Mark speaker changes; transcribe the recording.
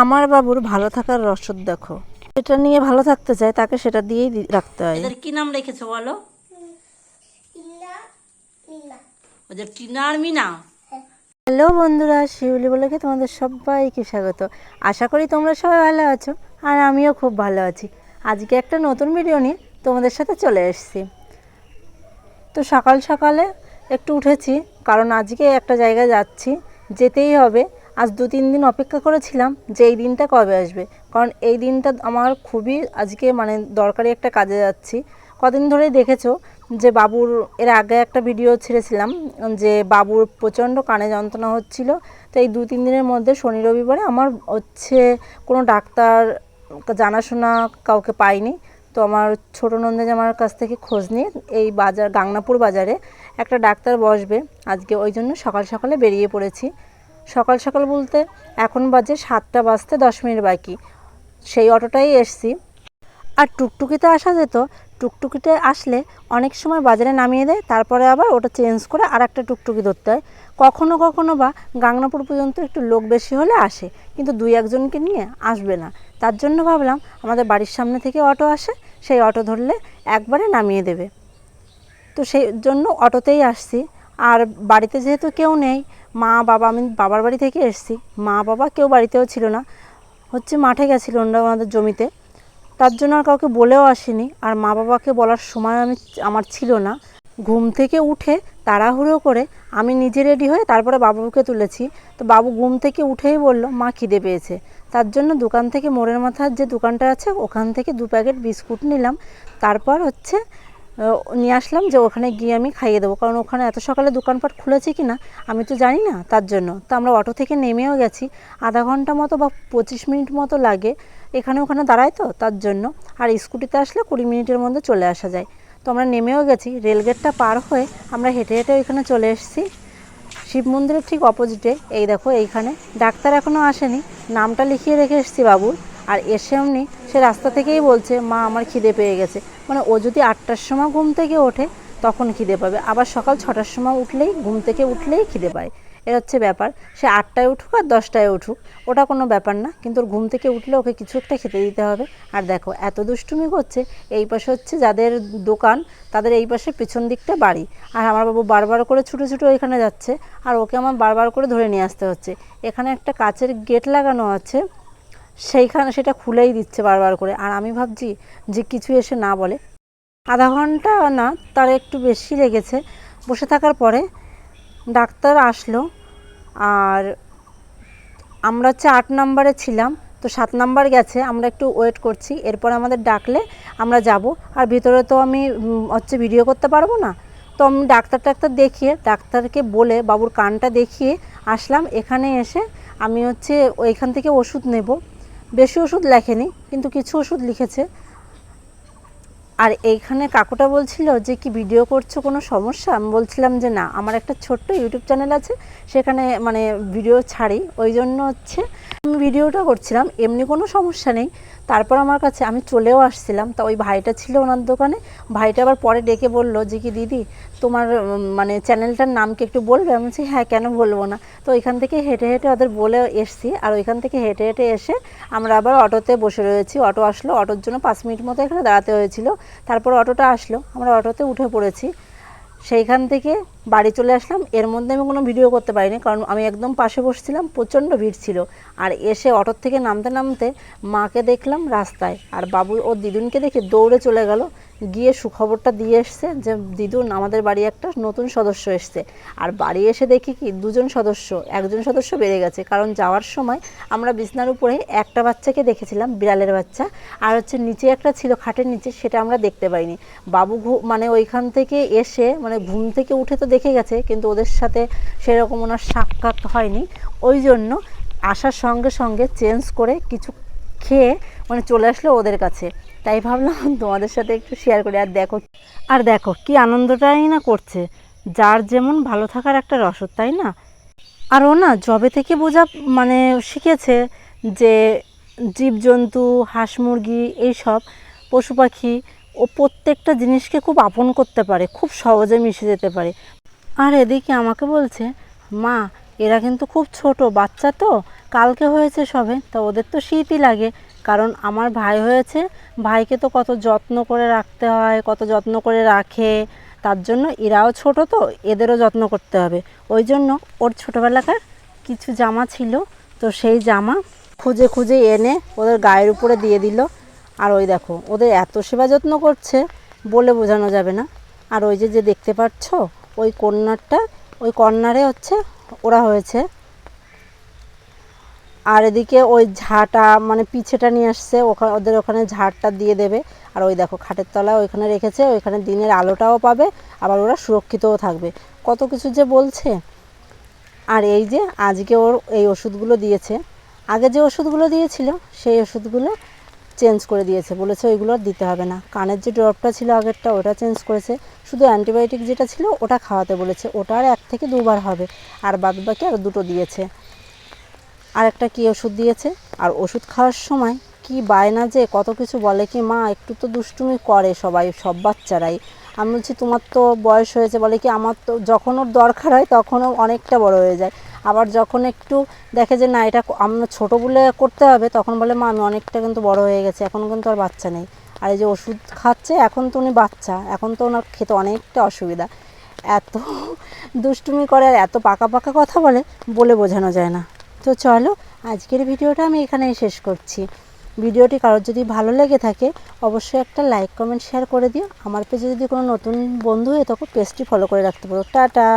Speaker 1: আমার বাবুর ভালো থাকার রসদ দেখো। এটা নিয়ে ভালো থাকতে চায় তাকে সেটা দিয়েই রাখতে হয়।
Speaker 2: এদের কি নাম রেখেছো বলো? ওদের টিনা আর মিনা?
Speaker 1: হ্যালো বন্ধুরা শিউলি বলেকে তোমাদের সবাইকে স্বাগত। আশা করি তোমরা সবাই ভালো আছো আর আমিও খুব ভালো আছি। আজকে একটা নতুন ভিডিও নিয়ে তোমাদের সাথে চলে এসেছি। তো সকাল সকালে একটু উঠেছি কারণ আজকে একটা জায়গায় যাচ্ছি যেতেই হবে। আজ দু তিন দিন অপেক্ষা করেছিলাম যে এই দিনটা কবে আসবে। কারণ এই দিনটা আমার খুবই আজকে মানে দরকারি একটা কাজে যাচ্ছি। কদিন ধরেই দেখেছ যে বাবুর, এর আগে একটা ভিডিও ছেড়েছিলাম যে বাবুর প্রচণ্ড কানে যন্ত্রণা হচ্ছিল। তো এই দু তিন দিনের মধ্যে শনি রবিবারে আমার হচ্ছে কোনো ডাক্তার জানাশোনা কাউকে পাইনি। তো আমার ছোটো নন্দে আমার কাছ থেকে খোঁজ নিয়ে এই বাজার, গাংনাপুর বাজারে একটা ডাক্তার বসবে। আজকে ওই জন্য সকাল সকালে বেরিয়ে পড়েছি। সকাল সকাল বলতে এখন বাজে সাতটা বাজতে দশ মিনিট বাকি। সেই অটোটাই এসছি। আর টুকটুকিতে আসা যেত, টুকটুকিতে আসলে অনেক সময় বাজারে নামিয়ে দেয়, তারপরে আবার ওটা চেঞ্জ করে আর একটা টুকটুকি ধরতে হয়। কখনো কখনো বা গাংনাপুর পর্যন্ত একটু লোক বেশি হলে আসে, কিন্তু দুই একজনকে নিয়ে আসবে না। তার জন্য ভাবলাম আমাদের বাড়ির সামনে থেকে অটো আসে, সেই অটো ধরলে একবারে নামিয়ে দেবে। তো সেই জন্য অটোতেই আসছি। আর বাড়িতে যেহেতু কেউ নেই মা, বাবা, আমি বাবার বাড়ি থেকে এসেছি। মা, বাবা কেউ বাড়িতেও ছিল না। হচ্ছে মাঠে গেছিল ওনারা ওনাদের জমিতে। তার জন্য আর কাউকে বলেও আসিনি। আর মা, বাবাকে বলার সময় আমি, আমার ছিল না। ঘুম থেকে উঠে তাড়াহুড়ো করে আমি নিজে রেডি হয়ে তারপরে বাবুকে তুলেছি। তো বাবু ঘুম থেকে উঠেই বলল, মা, খিদে পেয়েছে। তার জন্য দোকান থেকে মোড়ের মাথার যে দোকানটা আছে, ওখান থেকে দু প্যাকেট বিস্কুট নিলাম। তারপর হচ্ছে নিয়ে আসলাম যে ওখানে গিয়ে আমি খাইয়ে দেবো। কারণ ওখানে এত সকালে দোকানপাট খুলেছে কি না আমি তো জানি না তার জন্য। তো আমরা অটো থেকে নেমেও গেছি। আধা ঘণ্টা মতো বা পঁচিশ মিনিট মতো লাগে। এখানে ওখানে দাঁড়ায় তো তার জন্য। আর স্কুটিতে আসলে কুড়ি মিনিটের মধ্যে চলে আসা যায়। তো আমরা নেমেও গেছি। রেলগেটটা পার হয়ে আমরা হেঁটে হেঁটে ওইখানে চলে এসেছি। শিব মন্দিরের ঠিক অপোজিটে। এই দেখো এইখানে। ডাক্তার এখনও আসেনি। নামটা লিখিয়ে রেখে এসেছি বাবুর। আর এসে এমনি সে রাস্তা থেকেই বলছে, মা, আমার খিদে পেয়ে গেছে। মানে ও যদি আটটার সময় ঘুম থেকে ওঠে, তখন খিদে পাবে। আবার সকাল ছটার সময় উঠলেই, ঘুম থেকে উঠলেই খিদে পায়। এ হচ্ছে ব্যাপার। সে আটটায় উঠুক আর দশটায় উঠুক, ওটা কোনো ব্যাপার না। কিন্তু ওর ঘুম থেকে উঠলে ওকে কিছু একটা খেতে দিতে হবে। আর দেখো, এত দুষ্টুমি করছে, এই পাশে হচ্ছে যাদের দোকান, তাদের এই পাশে পিছন দিকটা বাড়ি। আর আমার বাবু বারবার করে ছুটো ছুটো ওইখানে যাচ্ছে। আর ওকে আমার বারবার করে ধরে নিয়ে আসতে হচ্ছে। এখানে একটা কাচের গেট লাগানো আছে। সেইখানে সেটা খুলেই দিচ্ছে বারবার করে। আর আমি ভাবছি যে কিছু এসে না বলে। আধা ঘণ্টা না, তার একটু বেশি লেগেছে। বসে থাকার পরে ডাক্তার আসলো। আর আমরা হচ্ছে আট নম্বরে ছিলাম, তো সাত নাম্বার গেছে। আমরা একটু ওয়েট করছি। এরপর আমাদের ডাকলে আমরা যাব। আর ভিতরে তো আমি হচ্ছে ভিডিও করতে পারব না। তো আমি ডাক্তার টাক্তার দেখিয়ে, ডাক্তারকে বলে, বাবুর কানটা দেখিয়ে আসলাম। এখানে এসে আমি হচ্ছে ওইখান থেকে ওষুধ নেব। বেশি ওষুধ লেখেনি কিন্তু কিছু ওষুধ লিখেছে। আর এইখানে কাকুটা বলছিল যে, কি ভিডিও করছ? কোনো সমস্যা? আমি বলছিলাম যে, না, আমার একটা ছোট্ট ইউটিউব চ্যানেল আছে, সেখানে মানে ভিডিও ছাড়ি। ওই জন্য হচ্ছে আমি ভিডিওটা করছিলাম, এমনি কোনো সমস্যা নেই। তারপর আমার কাছে, আমি চলেও আসছিলাম। তা ওই ভাইটা ছিল ওনার দোকানে। ভাইটা আবার পরে ডেকে বলল যে, কি দিদি, তোমার মানে চ্যানেলটার নাম কি একটু বলবে? আমি বলছি হ্যাঁ কেন বলব না? তো ওইখান থেকে হেঁটে হেঁটে ওদের বলে এসছি। আর ওইখান থেকে হেঁটে হেঁটে এসে আমরা আবার অটোতে বসে রয়েছি। অটো আসলো। অটোর জন্য পাঁচ মিনিট মতো এখানে দাঁড়াতে হয়েছিল। তারপর অটোটা আসলো, আমরা অটোতে উঠে পড়েছি। সেইখান থেকে বাড়ি চলে আসলাম। এর মধ্যে আমি কোনো ভিডিও করতে পারিনি, কারণ আমি একদম পাশে বসছিলাম, প্রচণ্ড ভিড় ছিল। আর এসে অটোর থেকে নামতে নামতে মাকে দেখলাম রাস্তায়। আর বাবু ও দিদুনকে দেখে দৌড়ে চলে গেল। গিয়ে সুখবরটা দিয়ে এসছে যে, দিদুন, আমাদের বাড়ি একটা নতুন সদস্য এসছে। আর বাড়ি এসে দেখি কি, দুজন সদস্য, একজন সদস্য বেড়ে গেছে। কারণ যাওয়ার সময় আমরা বিছনার উপরে একটা বাচ্চাকে দেখেছিলাম, বিড়ালের বাচ্চা, আর হচ্ছে নিচে একটা ছিল খাটের নিচে, সেটা আমরা দেখতে পাইনি। বাবু মানে ওইখান থেকে এসে মানে ঘুম থেকে উঠে তো দেখে গেছে, কিন্তু ওদের সাথে সেরকম ওনার সাক্ষাৎ হয়নি। ওই জন্য আসার সঙ্গে সঙ্গে চেঞ্জ করে কিছু খেয়ে মানে চলে আসলো ওদের কাছে। তাই ভাবলাম তোমাদের সাথে একটু শেয়ার করি। আর দেখো আর দেখো, কি আনন্দটাই না করছে। যার যেমন ভালো থাকার একটা রসদ, তাই না? আর ও না জবে থেকে বোঝা মানে শিখেছে যে জীবজন্তু, হাঁস মুরগি এইসব পশু পাখি ও প্রত্যেকটা জিনিসকে খুব আপন করতে পারে, খুব সহজে মিশে যেতে পারে। আর এদিকে আমাকে বলছে, মা, এরা কিন্তু খুব ছোট, বাচ্চা তো, কালকে হয়েছে সবে, তো ওদের তো শীতই লাগে। কারণ আমার ভাই হয়েছে, ভাইকে তো কত যত্ন করে রাখতে হয়, কত যত্ন করে রাখে, তার জন্য এরাও ছোট তো, এদেরও যত্ন করতে হবে। ওই জন্য ওর ছোটোবেলাকার কিছু জামা ছিল, তো সেই জামা খুঁজে খুঁজে এনে ওদের গায়ের উপরে দিয়ে দিল। আর ওই দেখো, ওদের এত সেবা যত্ন করছে বলে বোঝানো যাবে না। আর ওই যে যে দেখতে পাচ্ছ, ওই কর্নারটা ওই কর্নারে হচ্ছে ওরা হয়েছে আর এদিকে ওই ঝাঁটা মানে পিছেটা নিয়ে আসছে ওখানে ওদের ওখানে ঝাড়টা দিয়ে দেবে। আর ওই দেখো খাটের তলায় ওইখানে রেখেছে, ওইখানে দিনের আলোটাও পাবে, আবার ওরা সুরক্ষিতও থাকবে। কত কিছু যে বলছে। আর এই যে আজকে ওর এই ওষুধগুলো দিয়েছে। আগে যে ওষুধগুলো দিয়েছিল, সেই ওষুধগুলো চেঞ্জ করে দিয়েছে। বলেছে ওইগুলো আর দিতে হবে না। কানের যে ড্রপটা ছিল আগেরটা, ওটা চেঞ্জ করেছে। শুধু অ্যান্টিবায়োটিক যেটা ছিল, ওটা খাওয়াতে বলেছে। ওটা আর এক থেকে দুবার হবে। আর বাদ বাকি আর দুটো দিয়েছে। আর একটা কী ওষুধ দিয়েছে? আর ওষুধ খাওয়ার সময় কি বায়না যে কত কিছু বলে কি মা, একটু তো দুষ্টুমি করে সবাই, সব বাচ্চারাই। আমি বলছি, তোমার তো বয়স হয়েছে। বলে কি, আমার তো যখন ওর দরকার হয় তখনও অনেকটা বড় হয়ে যায়। আবার যখন একটু দেখে যে, না, এটা আমরা ছোটো বলে করতে হবে, তখন বলে, মা, আমি অনেকটা কিন্তু বড় হয়ে গেছে, এখন কিন্তু আর বাচ্চা নেই। আর এই যে ওষুধ খাচ্ছে, এখন তো উনি বাচ্চা, এখন তো ওনার খেতে অনেকটা অসুবিধা। এত দুষ্টুমি করে আর এত পাকা পাকা কথা বলে বলে বোঝানো যায় না। তো চলো, আজকের ভিডিওটা আমি এখানেই শেষ করছি। ভিডিওটি কারোর যদি ভালো লেগে থাকে, অবশ্যই একটা লাইক, কমেন্ট শেয়ার করে দিও। আমার পেজে যদি কোনো নতুন বন্ধু হয়ে থাকো, পেজটি ফলো করে রাখতে পারো। টাটা!